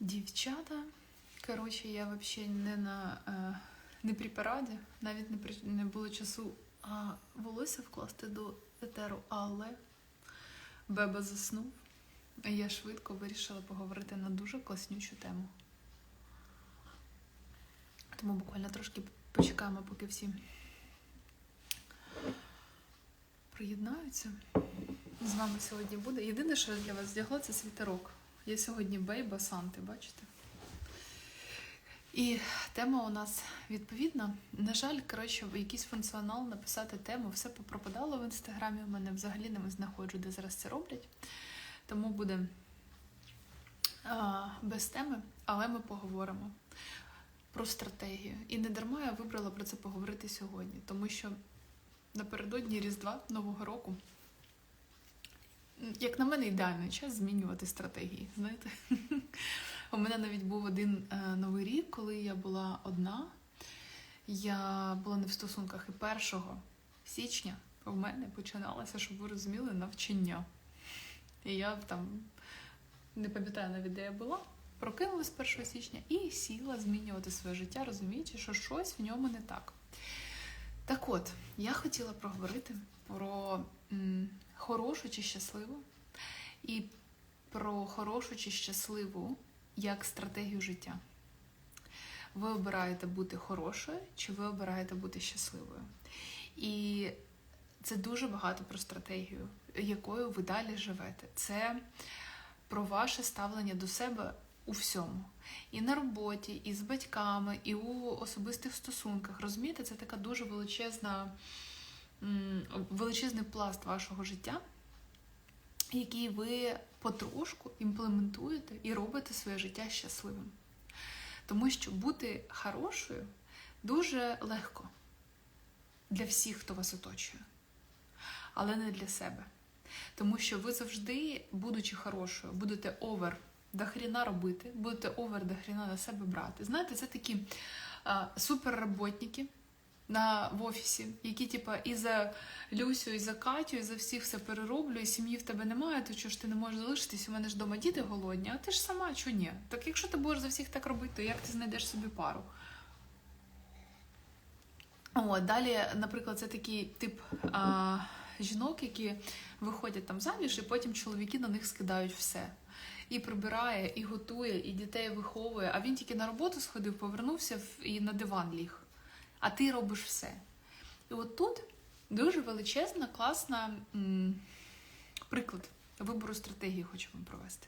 Дівчата. Коротше, я взагалі не на е, не при параді, навіть не, при, не було часу а, волосся вкласти до етеру, але Беба заснув. Я швидко вирішила поговорити на дуже класнючу тему. Тому буквально трошки почекаємо, поки всі приєднаються. З вами сьогодні буде. Єдине, що я для вас вдягла, це світерок. Я сьогодні бейба Санти, бачите? І тема у нас відповідна. На жаль, коротше, якийсь функціонал написати тему, все попропадало в інстаграмі. У мене взагалі не знаходжу, де зараз це роблять. Тому буде а, без теми, але ми поговоримо про стратегію. І не дарма я вибрала про це поговорити сьогодні, тому що напередодні Різдва Нового року, як на мене, ідеальний час змінювати стратегії. Знаєте? У мене навіть був один е, новий рік, коли я була одна. Я була не в стосунках і 1 січня в мене починалося, щоб ви розуміли, навчання. І я там не пам'ятаю навіть, де я була, прокинулась 1 січня і сіла змінювати своє життя, розуміючи, що щось в ньому не так. Так от, я хотіла проговорити про хорошу чи щасливу, і про хорошу чи щасливу як стратегію життя. Ви обираєте бути хорошою, чи ви обираєте бути щасливою. І це дуже багато про стратегію, якою ви далі живете. Це про ваше ставлення до себе у всьому. І на роботі, і з батьками, і у особистих стосунках. Розумієте, це така дуже величезна, величезний пласт вашого життя, який ви потрошку імплементуєте і робите своє життя щасливим. Тому що бути хорошою дуже легко для всіх, хто вас оточує, але не для себе. Тому що ви завжди, будучи хорошою, будете овер до хріна робити, будете овер до хріна на себе брати. Знаєте, це такі а, суперроботники на, в офісі, які, типа, і за Люсю, і за Катю, і за всіх все перероблю, і сім'ї в тебе немає, то чого ж ти не можеш залишитись? У мене ж вдома діти голодні, а ти ж сама чого ні? Так якщо ти будеш за всіх так робити, то як ти знайдеш собі пару? О, далі, наприклад, це такий тип а, жінок, які виходять там заміж, і потім чоловіки на них скидають все. І прибирає, і готує, і дітей виховує. А він тільки на роботу сходив, повернувся і на диван ліг. А ти робиш все. І от тут дуже величезна, класна м, приклад вибору стратегії хочу вам провести.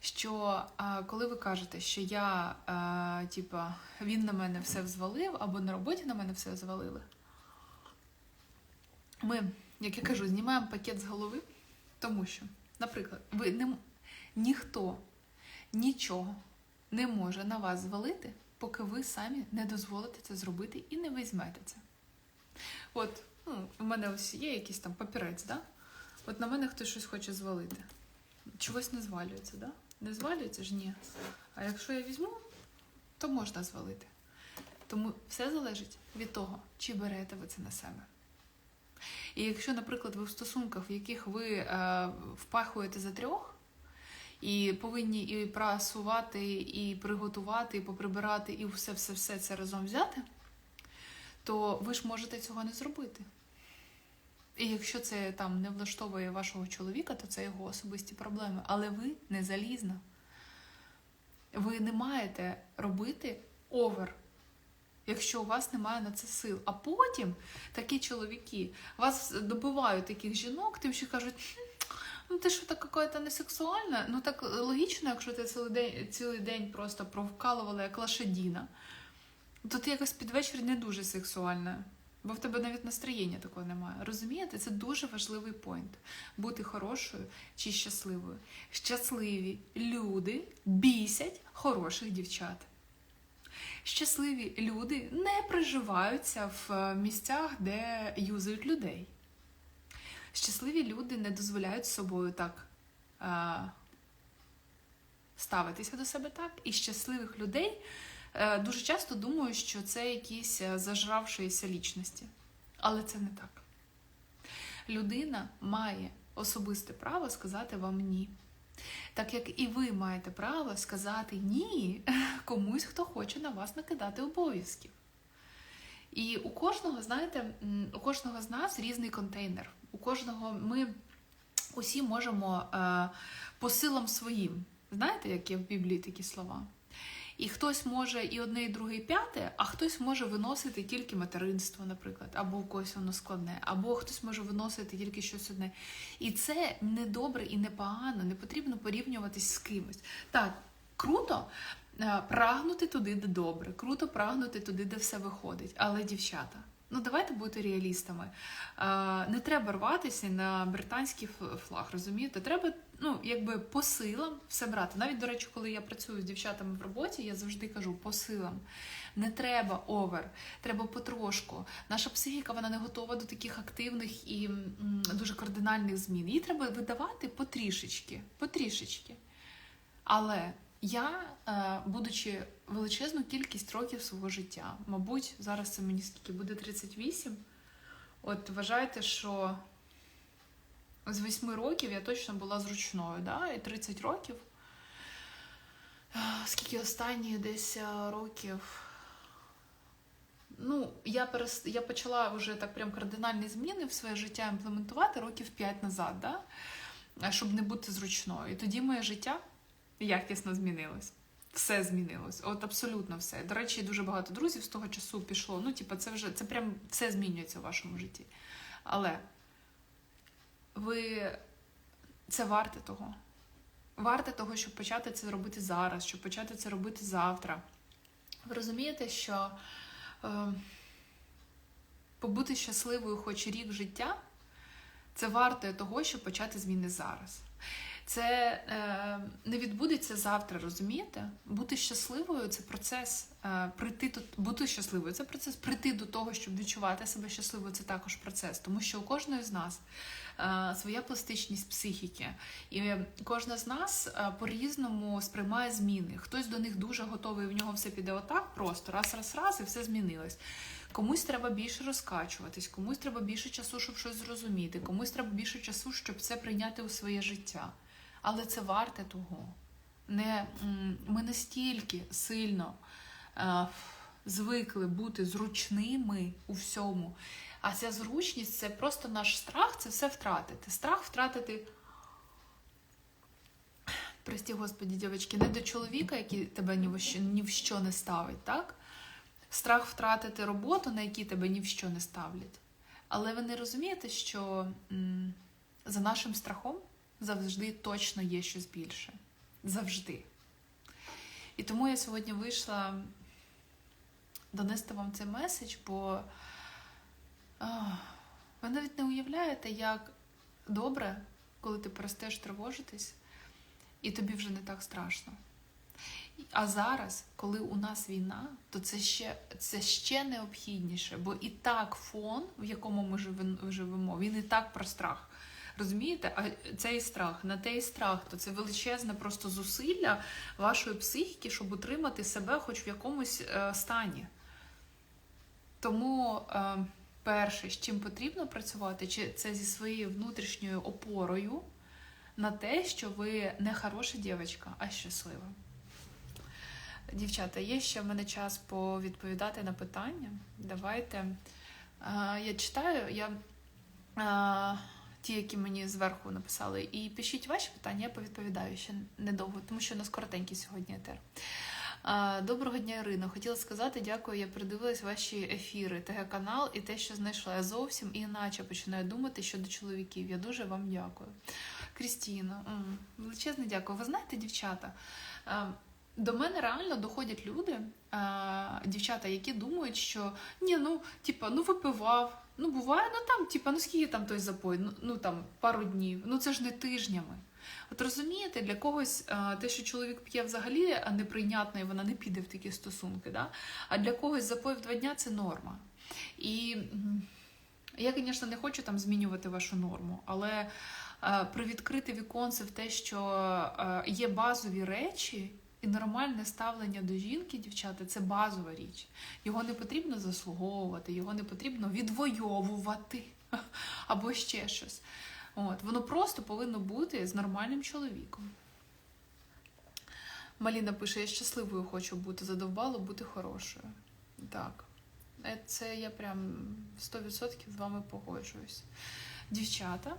Що а, коли ви кажете, що я, а, типа, він на мене все взвалив, або на роботі на мене все звалили, ми, як я кажу, знімаємо пакет з голови, тому що, наприклад, ви не, ніхто нічого не може на вас звалити, поки ви самі не дозволите це зробити і не візьмете це. От, ну, у мене ось є якийсь там папірець, да? От на мене хтось щось хоче звалити. Чогось не звалюється, да? Не звалюється ж ні. А якщо я візьму, то можна звалити. Тому все залежить від того, чи берете ви це на себе. І якщо, наприклад, ви в стосунках, в яких ви е, впахуєте за трьох, і повинні і прасувати, і приготувати, і поприбирати, і все-все-все це разом взяти, то ви ж можете цього не зробити. І якщо це там не влаштовує вашого чоловіка, то це його особисті проблеми. Але ви не залізна. Ви не маєте робити овер, якщо у вас немає на це сил. А потім такі чоловіки вас добивають таких жінок, тим що кажуть, ну ти що так какая-то не сексуальна? Ну так логічно, якщо ти цілий день цілий день просто провкалувала як лошадіна, то ти якось під вечір не дуже сексуальна. Бо в тебе навіть настроєння такого немає. Розумієте, це дуже важливий поінт. Бути хорошою чи щасливою. Щасливі люди бісять хороших дівчат. Щасливі люди не приживаються в місцях, де юзають людей. Щасливі люди не дозволяють собою так а, ставитися до себе так. І щасливих людей а, дуже часто думають, що це якісь зажравшися лічності. Але це не так. Людина має особисте право сказати вам ні. Так як і ви маєте право сказати ні комусь, хто хоче на вас накидати обов'язків. І у кожного, знаєте, у кожного з нас різний контейнер. У кожного ми усі можемо е, по силам своїм. Знаєте, як є в Біблії такі слова? І хтось може і одне, і друге, і п'яте, а хтось може виносити тільки материнство, наприклад, або у когось воно складне, або хтось може виносити тільки щось одне. І це не добре і не погано, не потрібно порівнюватись з кимось. Так, круто е, прагнути туди, де добре, круто прагнути туди, де все виходить. Але, дівчата, ну давайте бути реалістами. Е, Не треба рватися на британський флаг, розумієте? Треба ну, якби по силам все брати. Навіть, до речі, коли я працюю з дівчатами в роботі, я завжди кажу по силам. Не треба овер, треба потрошку. Наша психіка вона не готова до таких активних і дуже кардинальних змін. Її треба видавати потрішечки, потрішечки. Але я, е, будучи величезну кількість років свого життя, мабуть, зараз це мені скільки буде 38. От вважайте, що з 8 років я точно була зручною, да? і 30 років. е, Скільки останні десь е, років. Ну, я перес... я почала вже так прям кардинальні зміни в своє життя імплементувати років 5 назад, да? щоб не бути зручною. І тоді моє життя якісно змінилось. Все змінилось. От абсолютно все. До речі, дуже багато друзів з того часу пішло. Ну, типу, це вже це прям все змінюється в вашому житті. Але ви це варте того. Варте того, щоб почати це робити зараз, щоб почати це робити завтра. Ви розумієте, що е, побути щасливою хоч рік життя це варте того, щоб почати зміни зараз. Це е, не відбудеться завтра, розумієте? Бути щасливою це процес. Е, прийти тут, бути щасливою це процес. Прийти до того, щоб відчувати себе щасливою, це також процес. Тому що у кожної з нас е, своя пластичність психіки, і кожна з нас е, по-різному сприймає зміни. Хтось до них дуже готовий, в нього все піде отак, просто раз, раз, раз, і все змінилось. Комусь треба більше розкачуватись, комусь треба більше часу, щоб щось зрозуміти, комусь треба більше часу, щоб це прийняти у своє життя. Але це варте того. Не, ми настільки сильно е, звикли бути зручними у всьому. А ця зручність це просто наш страх, це все втратити. Страх втратити. Прості, господі, дівчатки, не до чоловіка, який тебе ні в що, ні в що не ставить, так? Страх втратити роботу, на якій тебе ні в що не ставлять. Але ви не розумієте, що м, за нашим страхом завжди точно є щось більше. Завжди. І тому я сьогодні вийшла донести вам цей меседж, бо ви навіть не уявляєте, як добре, коли ти перестаєш тривожитись, і тобі вже не так страшно. А зараз, коли у нас війна, то це ще, це ще необхідніше, бо і так фон, в якому ми живемо, він і так про страх. Розумієте? А цей страх, на той страх, то це величезне просто зусилля вашої психіки, щоб утримати себе хоч в якомусь е, стані. Тому е, перше, з чим потрібно працювати, чи це зі своєю внутрішньою опорою на те, що ви не хороша дівчинка, а щаслива. Дівчата, є ще в мене час повідповідати на питання. Давайте. Е, я читаю, я е, ті, які мені зверху написали, і пишіть ваші питання, я повідповідаю ще недовго, тому що у нас коротенький сьогодні етер. Доброго дня, Ірина. Хотіла сказати дякую. Я придивилась ваші ефіри, ТГ канал і те, що знайшла. Я зовсім іначе починаю думати щодо чоловіків. Я дуже вам дякую. Крістіна, величезне дякую. Ви знаєте, дівчата, до мене реально доходять люди, дівчата, які думають, що ні, ну, типа, ну випивав. Ну, буває, ну там, типа, ну скільки там той запой, ну, ну там пару днів, ну це ж не тижнями. От розумієте, для когось е, те, що чоловік п'є взагалі неприйнятно, і вона не піде в такі стосунки. Да? А для когось запой в два дня це норма. І я, звісно, не хочу там змінювати вашу норму, але е, привідкрити віконце в те, що е, є базові речі. І нормальне ставлення до жінки, дівчата, це базова річ. Його не потрібно заслуговувати, його не потрібно відвоювати або ще щось. От, воно просто повинно бути з нормальним чоловіком. Маліна пише: я щасливою хочу бути, задовбало бути хорошою. Так. Е, Це я прям 100% з вами погоджуюсь. Дівчата,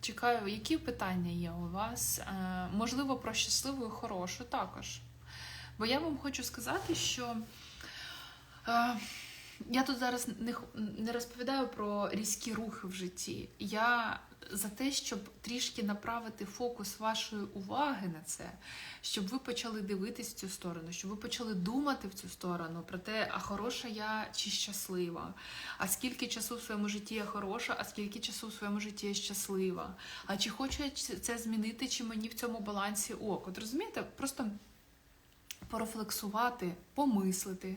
чекаю, які питання є у вас? Е, Можливо, про щасливу і хорошу також. Бо я вам хочу сказати, що е, я тут зараз не, не розповідаю про різкі рухи в житті. Я за те, щоб трішки направити фокус вашої уваги на це, щоб ви почали дивитись в цю сторону, щоб ви почали думати в цю сторону про те, а хороша я чи щаслива, а скільки часу в своєму житті я хороша, а скільки часу в своєму житті я щаслива. А чи хочу я це змінити, чи мені в цьому балансі ок? От розумієте, просто порефлексувати, помислити,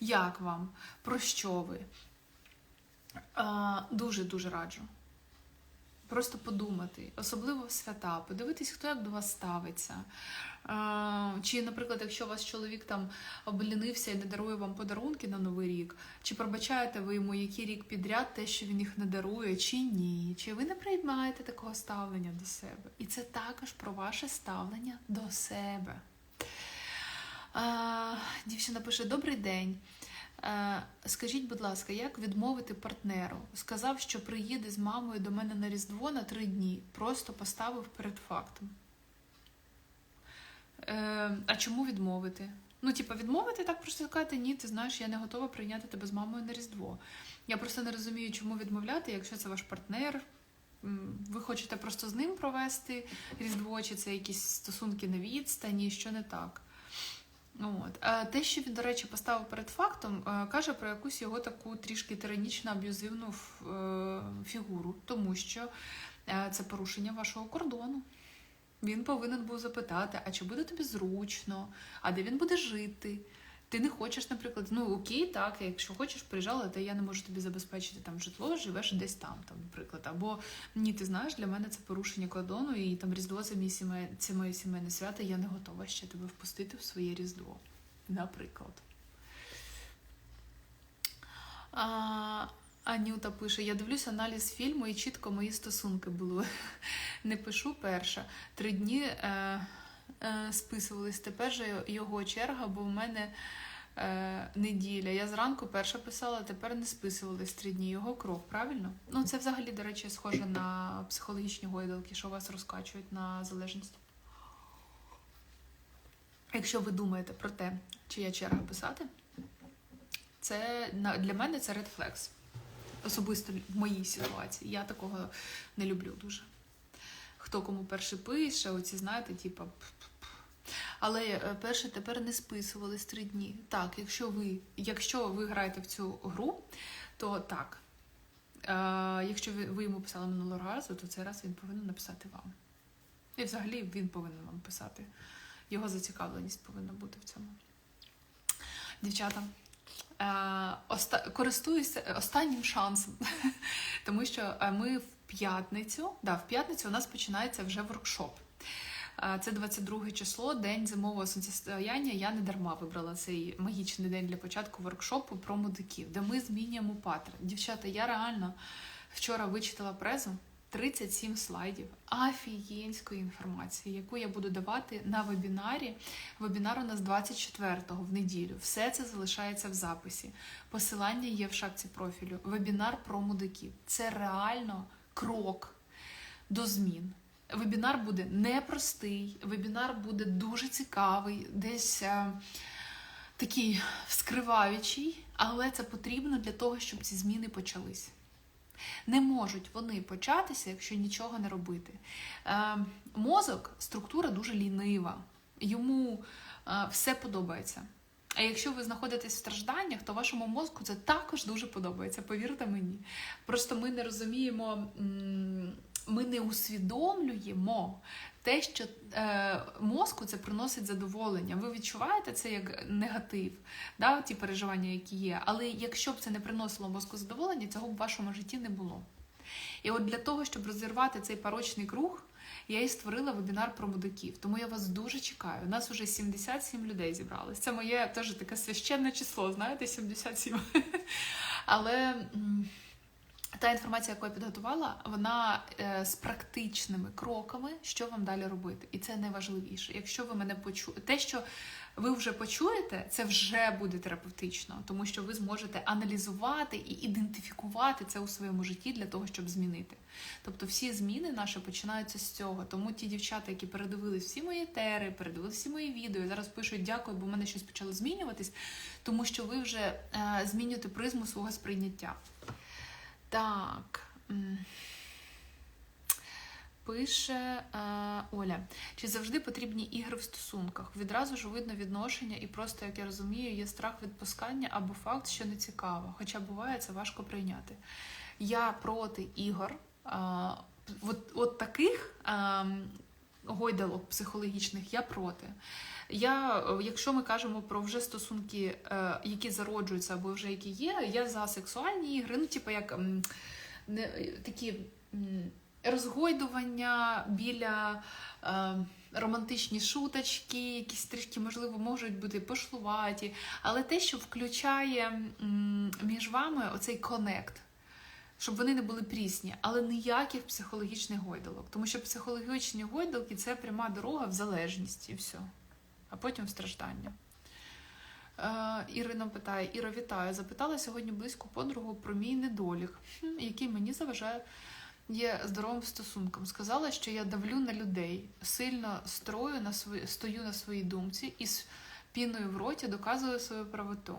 як вам, про що ви. Дуже-дуже раджу. Просто подумати, особливо в свята, подивитись, хто як до вас ставиться. Чи, наприклад, якщо вас чоловік там облінився і не дарує вам подарунки на Новий рік, чи пробачаєте ви йому який рік підряд те, що він їх не дарує, чи ні? Чи ви не приймаєте такого ставлення до себе? І це також про ваше ставлення до себе. Дівчина пише: Добрий день. Е, Скажіть, будь ласка, як відмовити партнеру? Сказав, що приїде з мамою до мене на Різдво на три дні. Просто поставив перед фактом. Е, а чому відмовити? Ну, типа, відмовити так просто сказати, ні, ти знаєш, я не готова прийняти тебе з мамою на Різдво. Я просто не розумію, чому відмовляти, якщо це ваш партнер. Ви хочете просто з ним провести Різдво, чи це якісь стосунки на відстані, що не так. От. Те, що він, до речі, поставив перед фактом, е, каже про якусь його таку трішки тиранічно аб'юзивну е, фігуру, тому що е, це порушення вашого кордону. Він повинен був запитати, а чи буде тобі зручно, а де він буде жити. Ти не хочеш, наприклад, ну окей, так, якщо хочеш, приїжджала, та я не можу тобі забезпечити там житло, живеш десь там, там, наприклад. Або ні, ти знаєш, для мене це порушення кордону, і там Різдво це мій сімей, це моє сімейне свято, я не готова ще тебе впустити в своє Різдво. Наприклад. А, Анюта пише: я дивлюсь аналіз фільму і чітко мої стосунки були. Не пишу перша. Три дні е, списувались. Тепер же його черга, бо в мене е, неділя. Я зранку перша писала, тепер не списувались три дні. Його крок, правильно? Ну, це взагалі, до речі, схоже на психологічні гойдалки, що вас розкачують на залежність. Якщо ви думаєте про те, чия черга писати, це для мене це flags. Особисто в моїй ситуації. Я такого не люблю дуже. Хто кому перший пише, оці, знаєте, типа. Але е, перше тепер не списувались три дні. Так, якщо ви, якщо ви граєте в цю гру, то так. Е, якщо ви, йому писали минулого разу, то цей раз він повинен написати вам. І взагалі він повинен вам писати. Його зацікавленість повинна бути в цьому. Дівчата, е, оста- користуюся останнім шансом, тому що е, ми в п'ятницю, да, в п'ятницю у нас починається вже воркшоп. Це 22 число, день зимового сонцестояння. Я не дарма вибрала цей магічний день для початку воркшопу про мудиків, де ми змінюємо паттерн. Дівчата, я реально вчора вичитала презу 37 слайдів афієнської інформації, яку я буду давати на вебінарі. Вебінар у нас 24-го в неділю. Все це залишається в записі. Посилання є в шапці профілю. Вебінар про мудиків. Це реально крок до змін. Вебінар буде непростий, вебінар буде дуже цікавий, десь е, такий вскриваючий, але це потрібно для того, щоб ці зміни почались. Не можуть вони початися, якщо нічого не робити. Е, мозок структура дуже лінива, йому е, все подобається. А якщо ви знаходитесь в стражданнях, то вашому мозку це також дуже подобається, повірте мені. Просто ми не розуміємо, ми не усвідомлюємо те, що е, мозку це приносить задоволення. Ви відчуваєте це як негатив, да, ті переживання, які є. Але якщо б це не приносило мозку задоволення, цього б в вашому житті не було. І от для того, щоб розірвати цей порочний круг, я і створила вебінар про мудаків. Тому я вас дуже чекаю. У нас вже 77 людей зібралось. Це моє теж таке священне число, знаєте, 77. Але та інформація, яку я підготувала, вона е, з практичними кроками, що вам далі робити. І це найважливіше. Якщо ви мене почуєте, те, що ви вже почуєте, це вже буде терапевтично, тому що ви зможете аналізувати і ідентифікувати це у своєму житті для того, щоб змінити. Тобто всі зміни наші починаються з цього. Тому ті дівчата, які передивились всі мої тери, передивились всі мої відео, і зараз пишуть дякую, бо в мене щось почало змінюватись, тому що ви вже е, змінюєте призму свого сприйняття. Так. Пише е, Оля, чи завжди потрібні ігри в стосунках? Відразу ж видно відношення, і просто, як я розумію, є страх відпускання або факт, що не цікаво. Хоча буває це важко прийняти. Я проти ігор, е, от, от таких е, гойдалок психологічних, я проти. Я, е, якщо ми кажемо про вже стосунки, які зароджуються або вже які є, я за сексуальні ігри, ну, типу, як не, такі розгойдування біля е, романтичні шуточки, якісь трішки, можливо, можуть бути пошлуваті, але те, що включає між вами оцей конект. Щоб вони не були прісні, але ніяких психологічних гойдалок. Тому що психологічні гойдалки це пряма дорога в залежність і все а потім в страждання. Е, Ірина питає: Іра, вітаю. Запитала сьогодні близьку подругу про мій недолік, який мені заважає є здоровим стосунком. Сказала, що я давлю на людей, сильно строю на свої, стою на своїй думці і з піною в роті доказую свою правоту.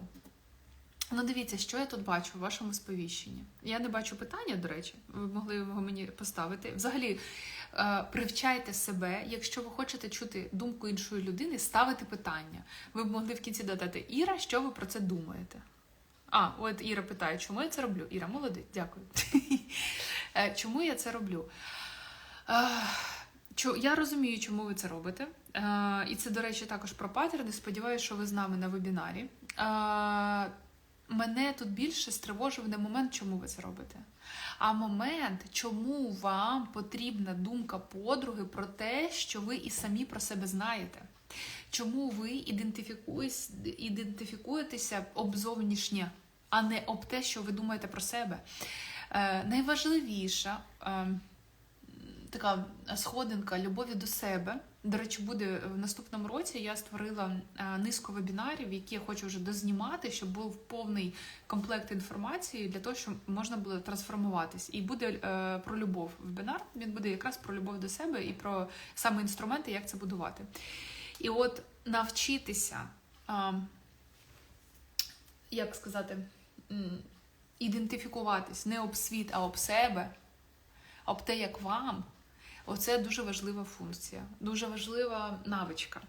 Ну, дивіться, що я тут бачу в вашому сповіщенні. Я не бачу питання, до речі, ви могли його мені поставити. Взагалі, е, привчайте себе, якщо ви хочете чути думку іншої людини, ставити питання. Ви б могли в кінці додати Іра, що ви про це думаєте? А, от Іра питає, чому я це роблю? Іра, молодець, дякую. Е, Чому я це роблю? Е, Я розумію, чому ви це робите. Е, І це, до речі, також про паттерни. Сподіваюся, що ви з нами на вебінарі. Мене тут більше стривожив не момент, чому ви це робите, а момент, чому вам потрібна думка подруги про те, що ви і самі про себе знаєте. Чому ви ідентифікуєтеся об зовнішнє, а не об те, що ви думаєте про себе. Е, найважливіша е, така сходинка любові до себе. До речі, буде в наступному році. Я створила е, низку вебінарів, які я хочу вже дознімати, щоб був повний комплект інформації для того, щоб можна було трансформуватись. І буде про любов вебінар. Він буде якраз про любов до себе і про саме інструменти, як це будувати. І от навчитися, як сказати, ідентифікуватись не об світ, а об себе, об те, як вам. Оце дуже важлива функція, дуже важлива навичка.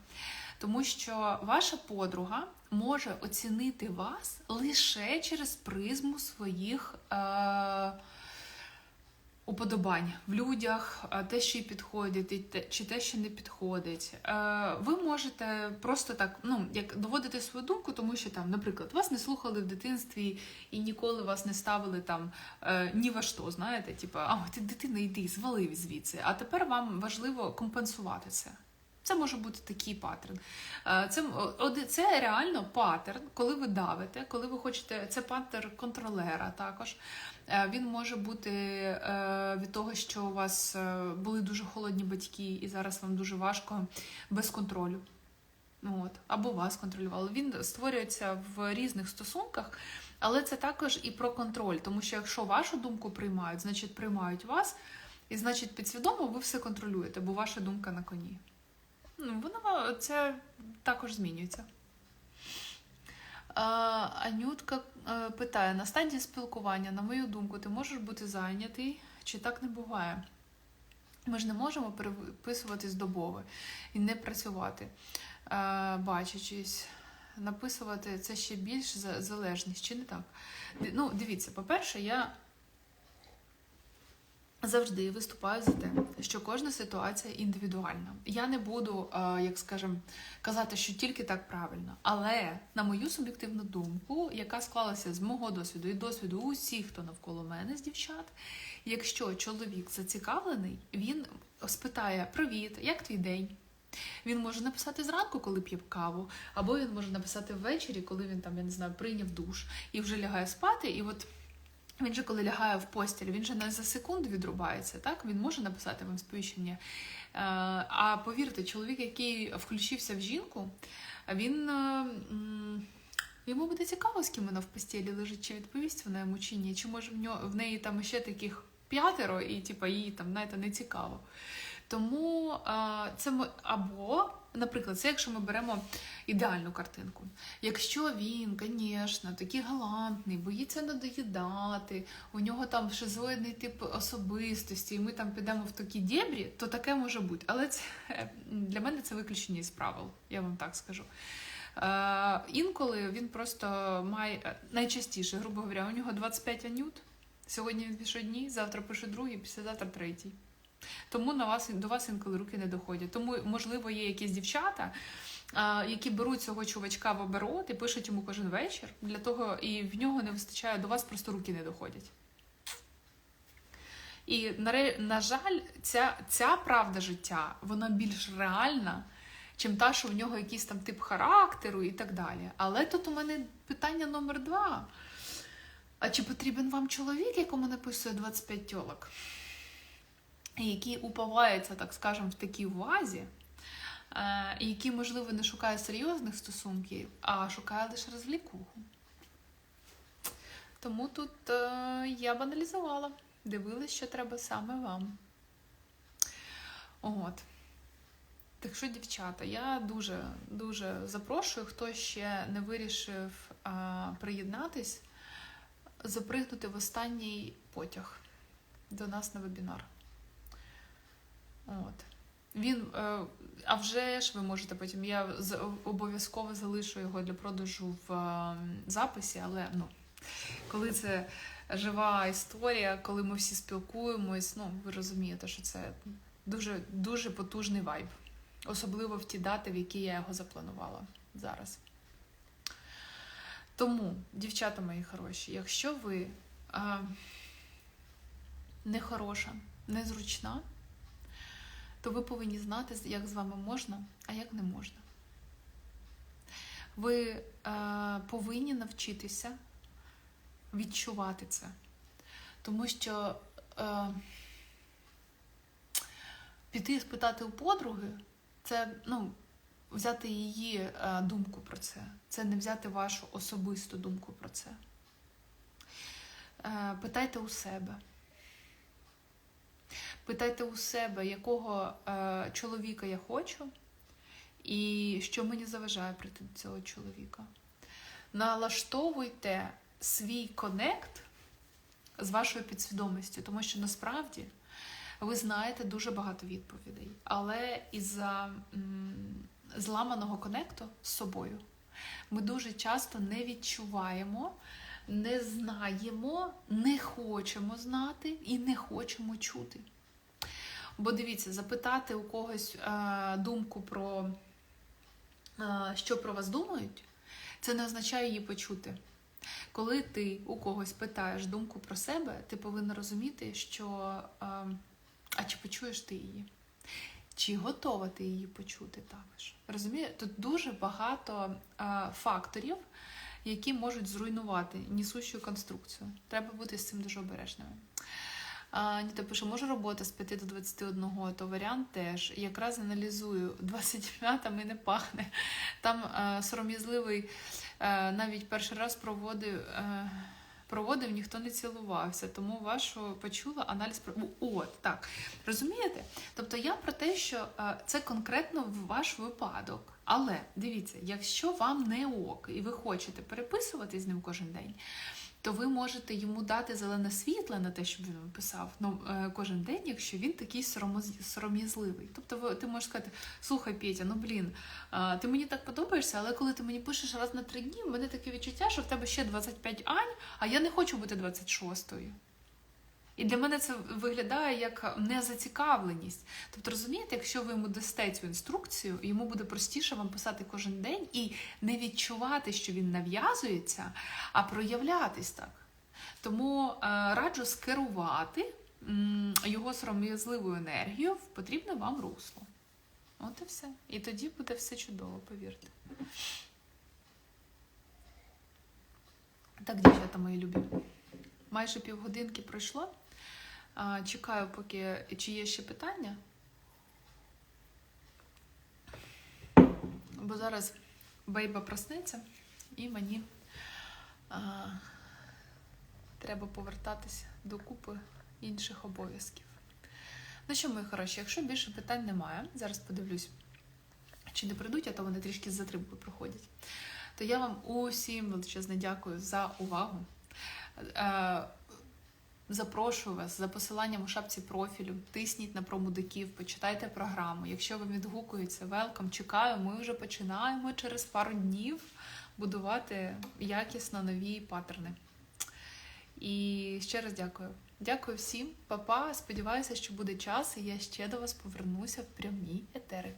Тому що ваша подруга може оцінити вас лише через призму своїх е- уподобань в людях, те, що підходить, чи те, що не підходить. Е, ви можете просто так, ну, як доводити свою думку, тому що там, наприклад, вас не слухали в дитинстві і ніколи вас не ставили там е, ні во що, знаєте, типу, а ти дитина, йди, звали звідси. А тепер вам важливо компенсувати це. Це може бути такий паттерн. Е, Це, це реально паттерн, коли ви давите, коли ви хочете. Це паттерн контролера також. Е, Він може бути е, від того, що у вас були дуже холодні батьки, і зараз вам дуже важко без контролю. Ну, От, або вас контролювали. Він створюється в різних стосунках, але це також і про контроль, тому що якщо вашу думку приймають, значить приймають вас, і значить підсвідомо ви все контролюєте, бо ваша думка на коні. Ну, воно це також змінюється. Анютка е, питає: на стадії спілкування, на мою думку, ти можеш бути зайнятий, чи так не буває? Ми ж не можемо переписуватись добови і не працювати, е, бачачись, написувати це ще більш залежність, чи не так? Ну, дивіться, по-перше, я завжди виступаю за те, що кожна ситуація індивідуальна. Я не буду, е, як скажем, казати, що тільки так правильно. Але на мою суб'єктивну думку, яка склалася з мого досвіду і досвіду усіх, хто навколо мене з дівчат, якщо чоловік зацікавлений, він спитає: Привіт, як твій день? Він може написати зранку, коли п'є каву, або він може написати ввечері, коли він там, я не знаю, прийняв душ і вже лягає спати, і от Він же, коли лягає в постіль, він же не за секунду відрубається, так? Він може написати вам сповіщення. Е, А повірте, чоловік, який включився в жінку, він. е, Йому буде цікаво, з ким вона в постілі лежить, чи відповість вона йому чи ні, чи може в неї там ще таких п'ятеро, і типа їй там знаєте, не цікаво. Тому це мо- або, наприклад, це якщо ми беремо ідеальну картинку. Якщо він, звісно, такий галантний, боїться надоїдати, у нього там шизоїдний тип особистості, і ми там підемо в такі дєбрі, то таке може бути. Але це для мене це виключення із правил, я вам так скажу. Е, інколи він просто має найчастіше, грубо говоря, у нього 25 анют. Сьогодні він пише одній, завтра пише другий, післязавтра третій. Тому на вас до вас інколи руки не доходять. Тому, можливо, є якісь дівчата, які беруть цього чувачка в оборот і пишуть йому кожен вечір для того, і в нього не вистачає до вас, просто руки не доходять. І на, жаль, ця, ця правда життя вона більш реальна, чим та, що в нього якийсь там тип характеру і так далі. Але тут у мене питання номер два. А чи потрібен вам чоловік, якому написує 25 тьолок? Який уповається, так скажемо, в такій увазі, е, і який, можливо, не шукає серйозних стосунків, а шукає лише розвлікуху. Тому тут е, я б аналізувала, дивилась, що треба саме вам. От. Так що, дівчата, я дуже дуже запрошую, хто ще не вирішив а, приєднатись, запригнути в останній потяг до нас на вебінар. От. Він, е, а вже ж ви можете потім. Я обов'язково залишу його для продажу в е, записі, але ну, коли це жива історія, коли ми всі спілкуємось, ну ви розумієте, що це дуже дуже потужний вайб. Особливо в ті дати, в які я його запланувала зараз. Тому, дівчата мої хороші, якщо ви е, не хороша, незручна, то ви повинні знати, як з вами можна, а як не можна. Ви е, повинні навчитися відчувати це. Тому що е, піти спитати у подруги, це ну, взяти її е, думку про це. Це не взяти вашу особисту думку про це. Е, питайте у себе. Питайте у себе, якого е, чоловіка я хочу, і що мені заважає прийти до цього чоловіка. Налаштовуйте свій конект з вашою підсвідомістю, тому що насправді ви знаєте дуже багато відповідей, але із-за зламаного конекту з собою ми дуже часто не відчуваємо, не знаємо, не хочемо знати і не хочемо чути. Бо дивіться, запитати у когось е, думку про е, що про вас думають, це не означає її почути. Коли ти у когось питаєш думку про себе, ти повинна розуміти, що е, а чи почуєш ти її? Чи готова ти її почути також? Розумієте, тут дуже багато е, факторів, які можуть зруйнувати несущу конструкцію. Треба бути з цим дуже обережними. Аніта пише, може робота з 5 до 21, то варіант теж. Якраз аналізую 25 і не пахне. Там е, сором'язливий е, навіть перший раз проводив, е, проводив, ніхто не цілувався. Тому вашу почула аналіз про. От, так. Розумієте? Тобто я про те, що це конкретно ваш випадок. Але дивіться, якщо вам не ок, і ви хочете переписувати з ним кожен день то ви можете йому дати зелене світло на те, щоб він писав ну, е, кожен день, якщо він такий сором'язливий. Тобто ви, ти можеш сказати, слухай, Петя, ну блін, ти мені так подобаєшся, але коли ти мені пишеш раз на три дні, в мене таке відчуття, що в тебе ще 25 ань, а я не хочу бути 26-ю. І для мене це виглядає як незацікавленість. Тобто, розумієте, якщо ви йому дасте цю інструкцію, йому буде простіше вам писати кожен день і не відчувати, що він нав'язується, а проявлятись так. Тому е, раджу скерувати його сором'язливу енергію в потрібне вам русло. От і все. І тоді буде все чудово, повірте. Так, дівчата мої любі. майже півгодинки пройшло. Чекаю, поки чи є ще питання. Бо зараз бейба проснеться і мені а, треба повертатися до купи інших обов'язків. Ну що, мої хороші, якщо більше питань немає, зараз подивлюсь, чи не прийдуть, а то вони трішки з затримкою проходять. То я вам усім величезне дякую за увагу. Запрошую вас за посиланням у шапці профілю. Тисніть на промудиків, почитайте програму. Якщо ви відгукуєтеся, велкам, чекаю. Ми вже починаємо через пару днів будувати якісно нові паттерни. І ще раз дякую. Дякую всім, Па-па. Сподіваюся, що буде час, і я ще до вас повернуся в прямі етери.